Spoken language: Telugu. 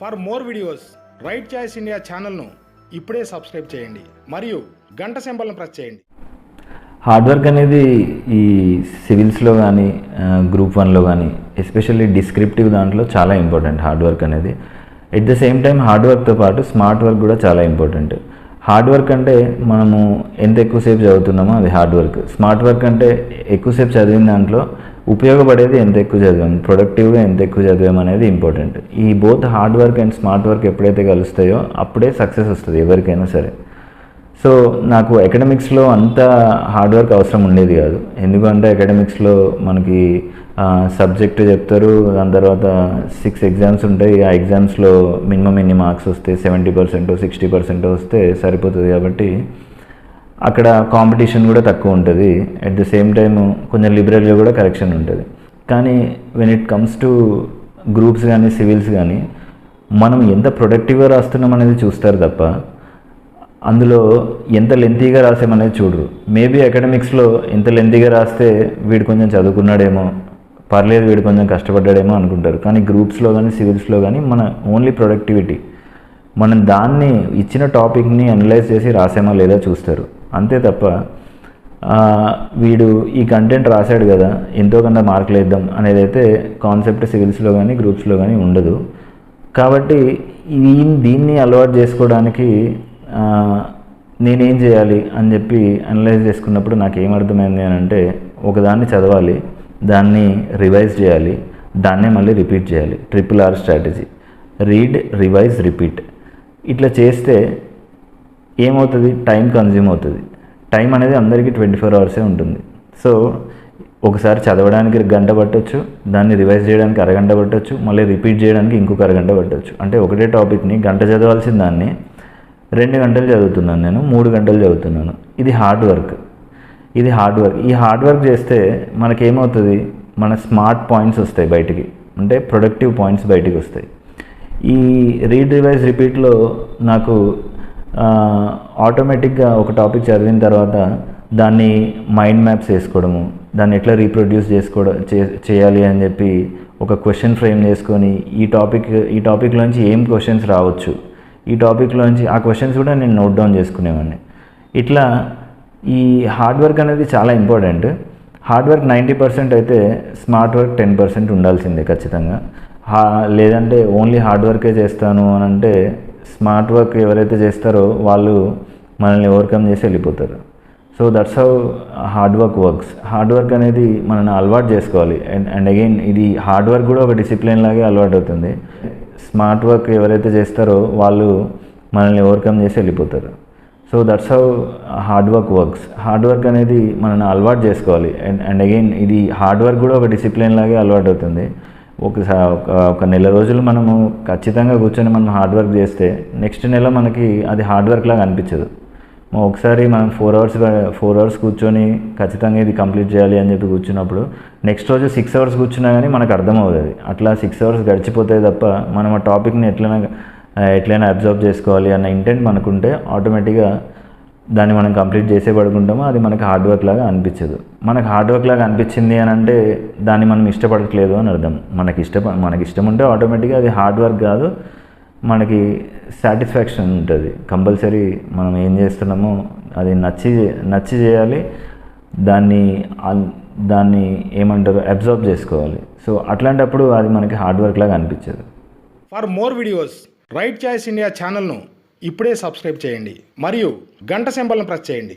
For more videos right choice India ఛానల్ను ఇప్పుడే సబ్స్క్రైబ్ చేయండి. మరియు గంట సింబల్ను ప్రెస్ చేయండి. హార్డ్ వర్క్ అనేది ఈ సివిల్స్లో కానీ గ్రూప్ వన్లో కానీ ఎస్పెషల్లీ డిస్క్రిప్టివ్ దాంట్లో చాలా ఇంపార్టెంట్ హార్డ్ వర్క్ అనేది. At the same time hard వర్క్తో పాటు స్మార్ట్ వర్క్ కూడా చాలా ఇంపార్టెంట్. హార్డ్ వర్క్ అంటే మనము ఎంత ఎక్కువసేపు చదువుతున్నామో అది హార్డ్ వర్క్. స్మార్ట్ వర్క్ అంటే ఎక్కువసేపు చదివిన దాంట్లో ఉపయోగపడేది ఎంత ఎక్కువ చదివాం ప్రొడక్టివ్గా ఎంత ఎక్కువ చదివాం అనేది ఇంపార్టెంట్. ఈ both hard work and smart work ఎప్పుడైతే కలుస్తాయో అప్పుడే సక్సెస్ వస్తుంది ఎవరికైనా సరే. సో నాకు ఎకడమిక్స్లో అంత హార్డ్ వర్క్ అవసరం ఉండేది కాదు. ఎందుకంటే అకాడమిక్స్లో మనకి సబ్జెక్ట్ చెప్తారు దాని తర్వాత సిక్స్ ఎగ్జామ్స్ ఉంటాయి. ఆ ఎగ్జామ్స్లో మినిమం ఎన్ని మార్క్స్ వస్తే సెవెంటీ పర్సెంట్ సిక్స్టీ పర్సెంట్ వస్తే సరిపోతుంది కాబట్టి అక్కడ కాంపిటీషన్ కూడా తక్కువ ఉంటుంది. అట్ ద సేమ్ టైం కొంచెం లిబరల్గా కూడా కరెక్షన్ ఉంటుంది. కానీ when it comes to groups కానీ సివిల్స్ కానీ మనం ఎంత ప్రొడక్టివ్గా రాస్తున్నాం అనేది చూస్తారు తప్ప అందులో ఎంత లెంతీగా రాసామనేది చూడరు. మేబీ అకాడమిక్స్లో ఎంత లెంతీగా రాస్తే వీడు కొంచెం చదువుకున్నాడేమో పర్లేదు వీడు కొంచెం కష్టపడ్డాడేమో అనుకుంటారు. కానీ గ్రూప్స్లో కానీ సివిల్స్లో కానీ మన ఓన్లీ ప్రొడక్టివిటీ మనం దాన్ని ఇచ్చిన టాపిక్ని అనలైజ్ చేసి రాసామా లేదా చూస్తారు. అంతే తప్ప వీడు ఈ కంటెంట్ రాశాడు కదా ఎంతో కన్నా మార్కులు వేద్దాం అనేది అయితే కాన్సెప్ట్ సివిల్స్లో కానీ గ్రూప్స్లో కానీ ఉండదు. కాబట్టి దీన్ని అలవాటు చేసుకోవడానికి నేనేం చేయాలి అని చెప్పి అనలైజ్ చేసుకున్నప్పుడు నాకు ఏమర్థమైంది అని అంటే ఒకదాన్ని చదవాలి దాన్ని రివైజ్ చేయాలి దాన్నే మళ్ళీ రిపీట్ చేయాలి. Triple R strategy read revise repeat ఇట్లా చేస్తే ఏమవుతుంది? టైం కన్జ్యూమ్ అవుతుంది. టైం అనేది అందరికీ ట్వంటీ ఫోర్ అవర్సే ఉంటుంది. సో ఒకసారి చదవడానికి గంట పట్టొచ్చు దాన్ని రివైజ్ చేయడానికి అరగంట పట్టొచ్చు మళ్ళీ రిపీట్ చేయడానికి ఇంకొక అరగంట పట్టొచ్చు. అంటే ఒకటే టాపిక్ని గంట చదవాల్సిన దాన్ని రెండు గంటలు చదువుతున్నాను నేను మూడు గంటలు చదువుతున్నాను. ఇది హార్డ్ వర్క్. ఇది హార్డ్ వర్క్. ఈ హార్డ్ వర్క్ చేస్తే మనకేమవుతుంది? మన స్మార్ట్ పాయింట్స్ వస్తాయి బయటికి. అంటే ప్రొడక్టివ్ పాయింట్స్ బయటికి వస్తాయి. ఈ రీడ్ రివైజ్ రిపీట్లో నాకు ఆటోమేటిక్గా ఒక టాపిక్ చదివిన తర్వాత దాన్ని మైండ్ మ్యాప్స్ వేసుకోవడము దాన్ని ఎట్లా రీప్రొడ్యూస్ చేసుకోవడం చే- చేయాలి అని చెప్పి ఒక క్వశ్చన్ ఫ్రేమ్ చేసుకొని ఈ టాపిక్ ఈ టాపిక్లోంచి ఏం క్వశ్చన్స్ రావచ్చు? ఈ టాపిక్లోంచి ఆ క్వశ్చన్స్ కూడా నేను నోట్ డౌన్ చేసుకునేవాడిని. ఇట్లా ఈ హార్డ్ వర్క్ అనేది చాలా important hard work ninety percent అయితే స్మార్ట్ వర్క్ టెన్ పర్సెంట్ ఉండాల్సిందే ఖచ్చితంగా. హా లేదంటే ఓన్లీ హార్డ్ వర్కే చేస్తాను అని అంటే స్మార్ట్ వర్క్ ఎవరైతే చేస్తారో వాళ్ళు మనల్ని ఓవర్కమ్ చేసి వెళ్ళిపోతారు. So that's how hard work works hard work అనేది మనల్ని అలవాటు చేసుకోవాలి. అండ్ అండ్ అగైన్ ఇది హార్డ్ వర్క్ కూడా ఒక డిసిప్లిన్ లాగే అలవాటు అవుతుంది. స్మార్ట్ వర్క్ ఎవరైతే చేస్తారో వాళ్ళు మనల్ని ఓవర్కమ్ చేసి వెళ్ళిపోతారు. So that's how hard work works hard work అనేది మనల్ని అలవాటు చేసుకోవాలి. అండ్ అండ్ అగైన్ ఇది హార్డ్ వర్క్ కూడా ఒక డిసిప్లిన్ లాగే అలవాటు అవుతుంది. ఒకసారి ఒక ఒక నెల రోజులు మనము ఖచ్చితంగా కూర్చొని మనం హార్డ్ వర్క్ చేస్తే నెక్స్ట్ నెల మనకి అది హార్డ్ వర్క్ లాగా అనిపించదు. ఒకసారి మనం ఫోర్ అవర్స్ ఫోర్ అవర్స్ కూర్చొని ఖచ్చితంగా ఇది కంప్లీట్ చేయాలి అని చెప్పి కూర్చున్నప్పుడు నెక్స్ట్ రోజు సిక్స్ అవర్స్ కూర్చున్నా కానీ మనకు అర్థమవుతుంది అట్లా సిక్స్ అవర్స్ గడిచిపోతాయి తప్ప మనం ఆ టాపిక్ని ఎట్లైనా ఎట్లైనా ఎట్లయినా అబ్జర్వ్ చేసుకోవాలి అన్న ఇంటెంట్ మనకుంటే ఆటోమేటిక్గా దాన్ని మనం కంప్లీట్ చేసే పడుకుంటామో అది మనకి హార్డ్ వర్క్ లాగా అనిపించదు. మనకు హార్డ్ వర్క్ లాగా అనిపించింది అని అంటే దాన్ని మనం ఇష్టపడట్లేదు అని అర్థం. మనకి ఇష్ట మనకి ఇష్టం ఉంటే ఆటోమేటిక్గా అది హార్డ్ వర్క్ కాదు. మనకి సాటిస్ఫాక్షన్ ఉంటుంది. కంపల్సరీ మనం ఏం చేస్తున్నామో అది నచ్చి నచ్చి చేయాలి. దాన్ని దాన్ని ఏమంటారు అబ్జర్వ్ చేసుకోవాలి. సో అట్లాంటప్పుడు అది మనకి హార్డ్ వర్క్ లాగా అనిపించదు. For more videos right choice India ఛానల్ను ఇప్పుడే సబ్స్క్రైబ్ చేయండి. మరియు గంట సింబల్ను ప్రెస్ చేయండి.